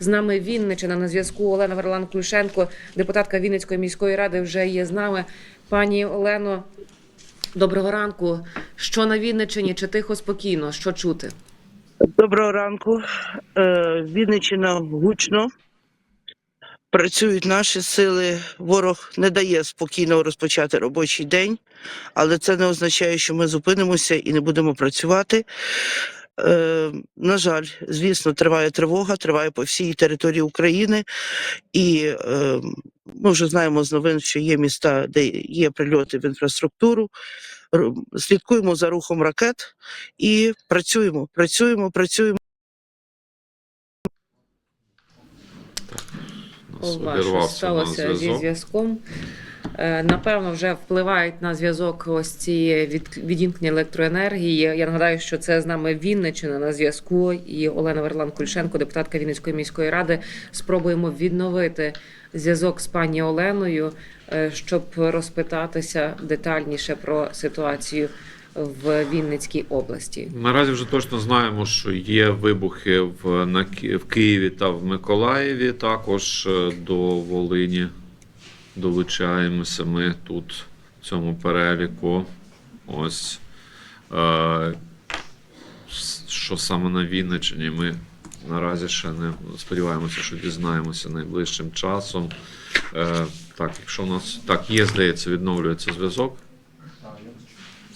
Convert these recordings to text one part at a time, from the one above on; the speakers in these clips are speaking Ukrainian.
З нами Вінничина на зв'язку Олена Верлан Клюшенко, депутатка Вінницької міської ради, вже є з нами. Пані Олено, доброго ранку. Що на Вінничині? Чи тихо спокійно? Що чути? Доброго ранку. Е, Вінниччина гучно. Працюють наші сили. Ворог не дає спокійно розпочати робочий день, але це не означає, що ми зупинимося і не будемо працювати. Е, на жаль, звісно, триває тривога, триває по всій території України, і е, ми вже знаємо з новин, що є міста, де є прильоти в інфраструктуру. Слідкуємо за рухом ракет і працюємо, працюємо, працюємо. У нас сталося зі зв'язком. Е, Напевно, вже впливають на зв'язок ось ці від, відімкнення електроенергії. Я нагадаю, що це з нами Вінничина на зв'язку. І Олена Верлан Кульшенко, депутатка Вінницької міської ради. Спробуємо відновити зв'язок з пані Оленою, е, щоб розпитатися детальніше про ситуацію в Вінницькій області. Наразі вже точно знаємо, що є вибухи в, на, в Києві та в Миколаєві. Також е, до Волині долучаємося ми тут в цьому переліку. Ось е, що саме на Вінниччині ми наразі ще не сподіваємося, що дізнаємося найближчим часом. Е, так, якщо у нас так є, здається, відновлюється зв'язок.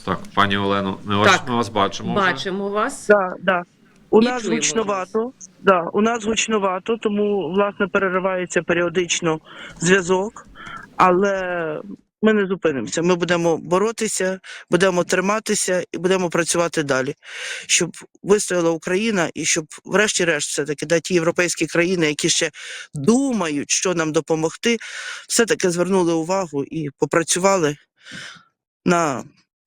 Так, пані Олено, ми, вас, ми вас бачимо. вже. Вас. Да, да. У І нас гучновато, да, у нас гучновато, тому власне переривається періодично зв'язок, але ми не зупинимося. Ми будемо боротися, будемо триматися і будемо працювати далі, щоб вистояла Україна і щоб, врешті-решт, все таки да, ті європейські країни, які ще думають, що нам допомогти, все таки звернули увагу і попрацювали на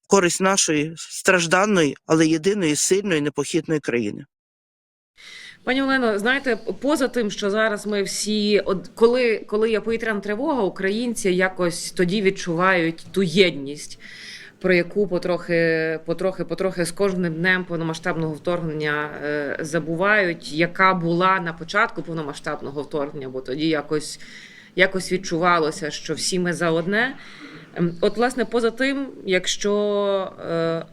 користь нашої стражданної, але єдиної сильної непохитної країни. Пані Олено, знаєте, поза тим, що зараз ми всі, от коли, коли є повітряна тривога, українці якось тоді відчувають ту єдність, про яку потрохи, потрохи, потрохи з кожним днем повномасштабного вторгнення е, забувають, яка була на початку повномасштабного вторгнення, бо тоді якось, якось відчувалося, що всі ми за одне. Ем, От, власне, поза тим, якщо е,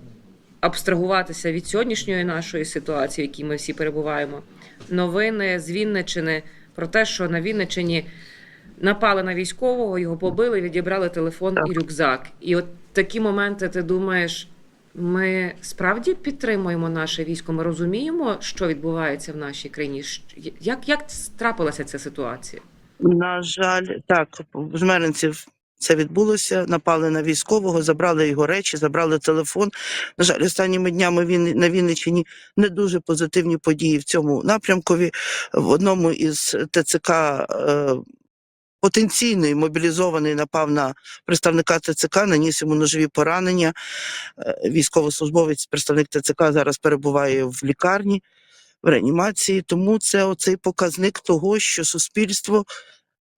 абстрагуватися від сьогоднішньої нашої ситуації, в якій ми всі перебуваємо, новини з Вінничини про те, що на Вінничині напали на військового, його побили, відібрали телефон Так. і рюкзак. І от такі моменти ти думаєш. Ми справді підтримуємо наше військо. Ми розуміємо, що відбувається в нашій країні. Як, як трапилася ця ситуація? На жаль, так, Жмеринців це відбулося. Напали на військового, забрали його речі, забрали телефон. На жаль, останніми днями він на Вінниччині не дуже позитивні події в цьому напрямкові. В одному із ТЦК е, потенційний мобілізований напав на представника ТЦК, наніс йому ножові поранення. Е, Військовослужбовець, представник ТЦК зараз перебуває в лікарні. В реанімації, тому це оцей показник того, що суспільство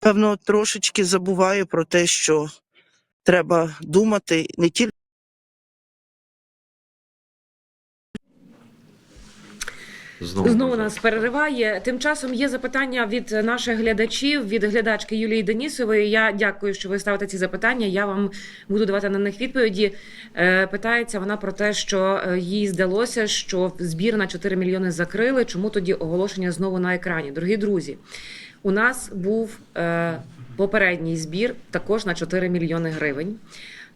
певно трошечки забуває про те, що треба думати не тільки. Знову, Знову нас перериває. Тим часом є запитання від наших глядачів, від глядачки Юлії Денісової. Я дякую, що ви ставите ці запитання. Я вам буду давати на них відповіді. Е, Питається вона про те, що е, їй здалося, що збір на 4 мільйони закрили. Чому тоді оголошення знову на екрані? Дорогі друзі, у нас був е, попередній збір також на 4 мільйони гривень.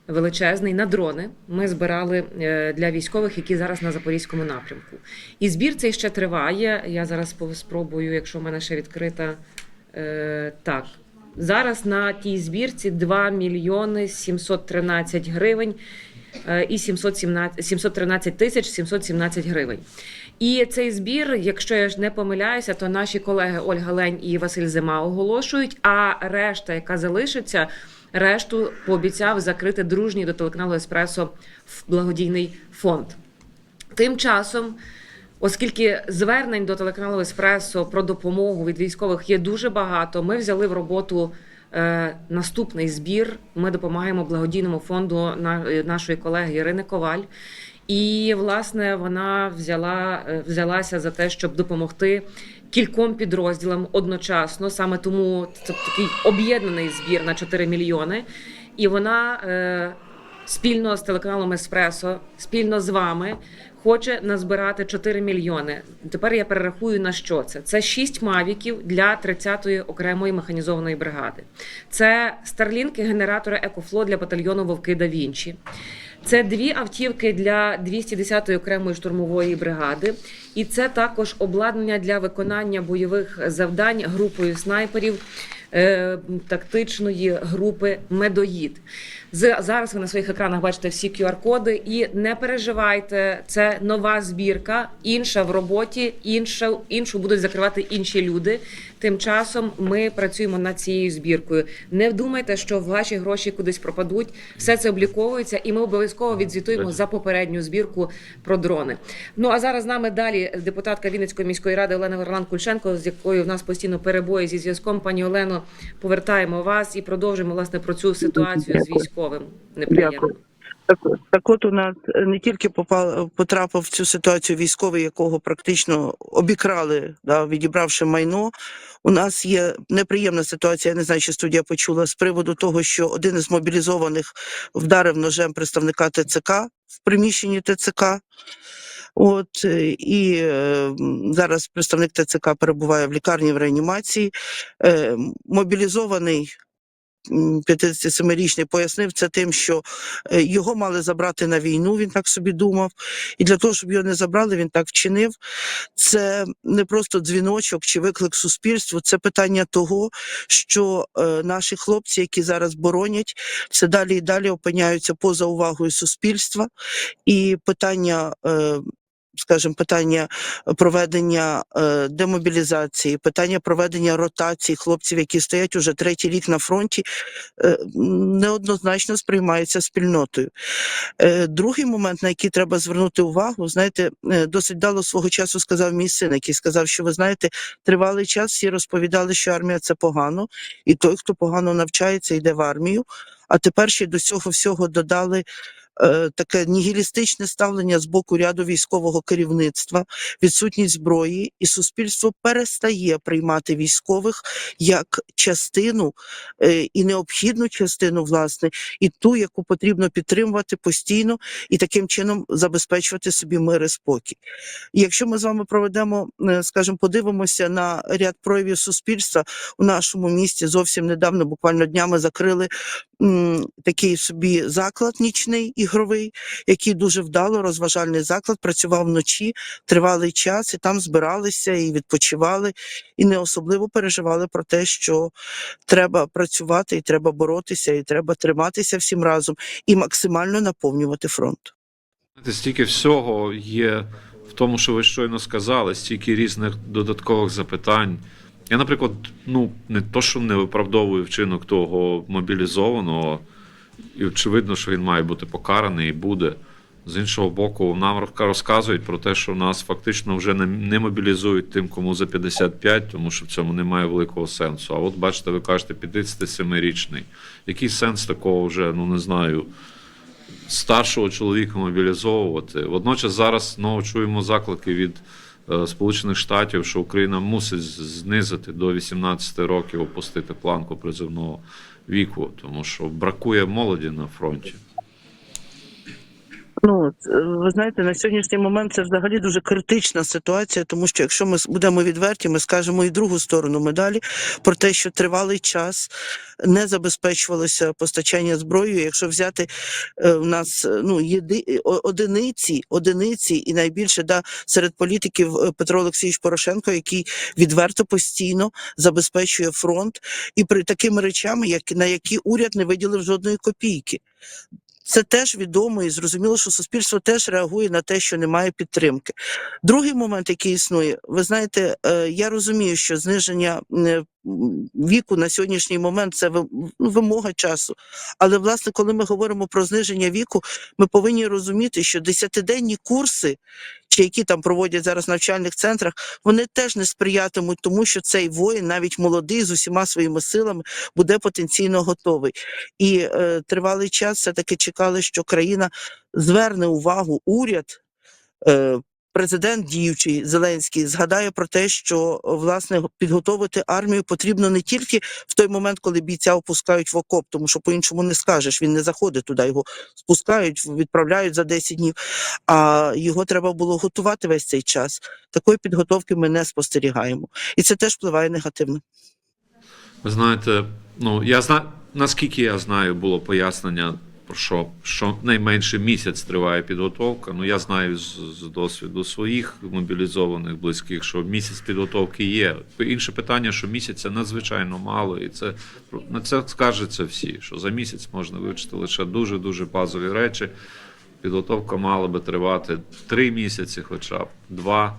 Величезний на дрони ми збирали е, для військових, які зараз на запорізькому напрямку. І збір цей ще триває. Я зараз спробую, якщо в мене ще відкрита. Е, так, зараз на тій збірці 2 мільйони 713 гривень і 717, 713 тисяч 717 гривень. І цей збір, якщо я ж не помиляюся, то наші колеги Ольга Лень і Василь Зима оголошують. А решта, яка залишиться, решту пообіцяв закрити дружній до телеканалу Еспресо в благодійний фонд. Тим часом, оскільки звернень до телеканалу Еспресо про допомогу від військових є дуже багато, ми взяли в роботу е, наступний збір. Ми допомагаємо благодійному фонду на, е, нашої колеги Ірини Коваль. І власне вона взяла, е, взялася за те, щоб допомогти кільком підрозділам одночасно. Саме тому це такий об'єднаний збір на 4 мільйони. І вона е, спільно з телеканалом Еспресо, спільно з вами. Хоче назбирати 4 мільйони. Тепер я перерахую на що це. Це 6 мавіків для 30-ї окремої механізованої бригади. Це старлінки, генератори Екофло для батальйону Вовки да Вінчі. Це дві автівки для 210-ї окремої штурмової бригади, і це також обладнання для виконання бойових завдань групою снайперів е, тактичної групи Медоїд. Зараз ви на своїх екранах бачите всі QR-коди. І не переживайте, це нова збірка, інша в роботі, інша, іншу будуть закривати інші люди. Тим часом ми працюємо над цією збіркою. Не думайте, що ваші гроші кудись пропадуть. Все це обліковується, і ми обов'язково відзвітуємо за попередню збірку про дрони. Ну а зараз з нами далі депутатка Вінницької міської ради Олена Верлан Кульченко, з якою в нас постійно перебої зі зв'язком. Пані Олено, повертаємо вас і продовжимо власне про цю ситуацію з Дякую. Військовим. Неприємно. Так, так от у нас е, не тільки попав, потрапив в цю ситуацію військовий, якого практично обікрали, да, відібравши майно. У нас є неприємна ситуація, я не знаю, чи студія почула з приводу того, що один із мобілізованих вдарив ножем представника ТЦК в приміщенні ТЦК. От е, і е, зараз представник ТЦК перебуває в лікарні в реанімації. Е, мобілізований 57-річний пояснив це тим, що е, його мали забрати на війну, він так собі думав. І для того, щоб його не забрали, він так вчинив. Це не просто дзвіночок чи виклик суспільству, це питання того, що е, наші хлопці, які зараз боронять, все далі і далі опиняються поза увагою суспільства. І питання. Скажімо, питання проведення е, демобілізації, питання проведення ротації хлопців, які стоять уже третій рік на фронті, е, неоднозначно сприймається спільнотою. Е, Другий момент, на який треба звернути увагу, знаєте, досить дало свого часу сказав мій син, який сказав, що ви знаєте, тривалий час всі розповідали, що армія це погано, і той, хто погано навчається, йде в армію. А тепер ще до цього всього додали. Е, Таке нігілістичне ставлення з боку ряду військового керівництва, відсутність зброї, і суспільство перестає приймати військових як частину е, і необхідну частину, власне, і ту, яку потрібно підтримувати постійно і таким чином забезпечувати собі мир і спокій. Якщо ми з вами проведемо, е, скажімо, подивимося на ряд проявів суспільства у нашому місті, зовсім недавно, буквально днями закрили такий собі заклад нічний ігровий, який дуже вдало, розважальний заклад, працював вночі тривалий час, і там збиралися і відпочивали, і не особливо переживали про те, що треба працювати, і треба боротися, і треба триматися всім разом і максимально наповнювати фронт. Стільки всього є в тому, що ви щойно сказали, стільки різних додаткових запитань. Я, наприклад, ну не то, що не виправдовую вчинок того мобілізованого, і очевидно, що він має бути покараний і буде. З іншого боку, нам розказують про те, що нас фактично вже не, мобілізують тим, кому за 55, тому що в цьому немає великого сенсу. А от бачите, ви кажете, 57-річний. Який сенс такого вже, ну не знаю, старшого чоловіка мобілізовувати. Водночас зараз знову чуємо заклики від Сполучених Штатів, що Україна мусить знизити до 18 років опустити планку призовного віку, тому що бракує молоді на фронті. Ну, е, ви знаєте, на сьогоднішній момент це взагалі дуже критична ситуація, тому що якщо ми будемо відверті, ми скажемо і другу сторону медалі про те, що тривалий час не забезпечувалося постачання зброї. Якщо взяти е, у нас е, ну єди одиниці, одиниці, і найбільше да серед політиків Петро Олексійович Порошенко, який відверто постійно забезпечує фронт, і при такими речами, як на які уряд не виділив жодної копійки. Це теж відомо і зрозуміло, що суспільство теж реагує на те, що немає підтримки. Другий момент, який існує, ви знаєте, е, я розумію, що зниження е, віку на сьогоднішній момент це ну, вимога часу. Але власне, коли ми говоримо про зниження віку, ми повинні розуміти, що десятиденні курси, чи які там проводять зараз в навчальних центрах, вони теж не сприятимуть тому, що цей воїн, навіть молодий, з усіма своїми силами, буде потенційно готовий. І е, тривалий час все таки чекали, що країна зверне увагу уряд. Е, президент діючий Зеленський згадає про те, що власне підготовити армію потрібно не тільки в той момент, коли бійця опускають в окоп, тому що по-іншому не скажеш. Він не заходить туди, його спускають, відправляють за 10 днів. А його треба було готувати весь цей час. Такої підготовки ми не спостерігаємо, і це теж впливає негативно. Ви знаєте, ну я знаю, наскільки я знаю, було пояснення що, що найменше місяць триває підготовка. Ну я знаю з, з досвіду своїх мобілізованих близьких, що місяць підготовки є. Інше питання, що місяця надзвичайно мало, і це на це скаржаться всі, що за місяць можна вивчити лише дуже дуже базові речі. Підготовка мала би тривати три місяці, хоча б два.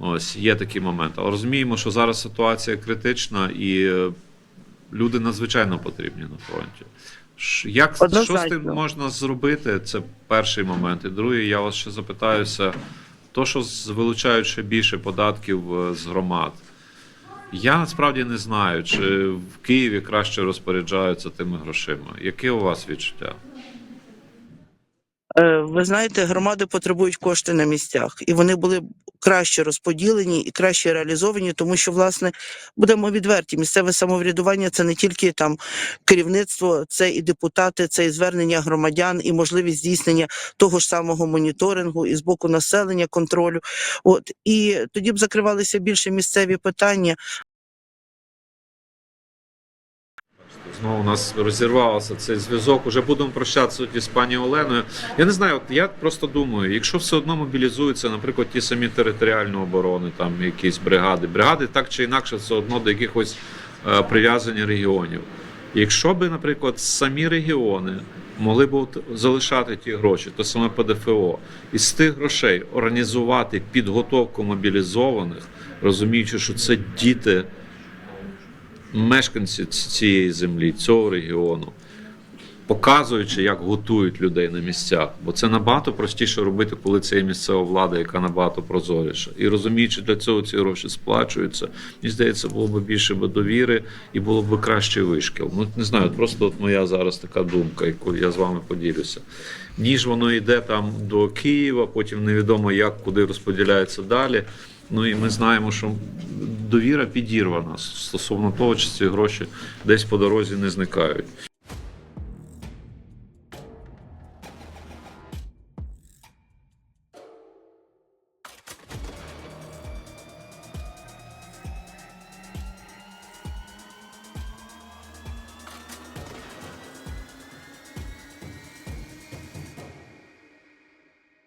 Ось є такий момент. Але розуміємо, що зараз ситуація критична і е, люди надзвичайно потрібні на фронті. Як що з тим можна зробити? Це перший момент. І другий, я вас ще запитаюся: то, що вилучають ще більше податків е, з громад. Я насправді не знаю, чи в Києві краще розпоряджаються тими грошима. Яке у вас відчуття? Е, Ви знаєте, громади потребують кошти на місцях, і вони були краще розподілені і краще реалізовані, тому що, власне, будемо відверті, місцеве самоврядування це не тільки там керівництво, це і депутати, це і звернення громадян, і можливість здійснення того ж самого моніторингу і з боку населення контролю. От і тоді б закривалися більше місцеві питання. Знову у нас розірвався цей зв'язок. Уже будемо прощатися з пані Оленою. Я не знаю, от я просто думаю, якщо все одно мобілізуються, наприклад, ті самі територіальні оборони, там якісь бригади, бригади так чи інакше все одно до якихось е, прив'язані регіонів. Якщо би, наприклад, самі регіони могли б залишати ті гроші, то саме ПДФО, і з тих грошей організувати підготовку мобілізованих, розуміючи, що це діти мешканці цієї землі, цього регіону, показуючи, як готують людей на місцях. Бо це набагато простіше робити, коли це є місцева влада, яка набагато прозоріша. І розуміючи, для цього ці гроші сплачуються, мені здається, було б більше би довіри і було б кращий вишкіл. Ну не знаю, просто от моя зараз така думка, яку я з вами поділюся. Ніж воно йде там до Києва, потім невідомо як куди розподіляється далі. Ну і ми знаємо, що довіра підірвана стосовно того, чи ці гроші десь по дорозі не зникають.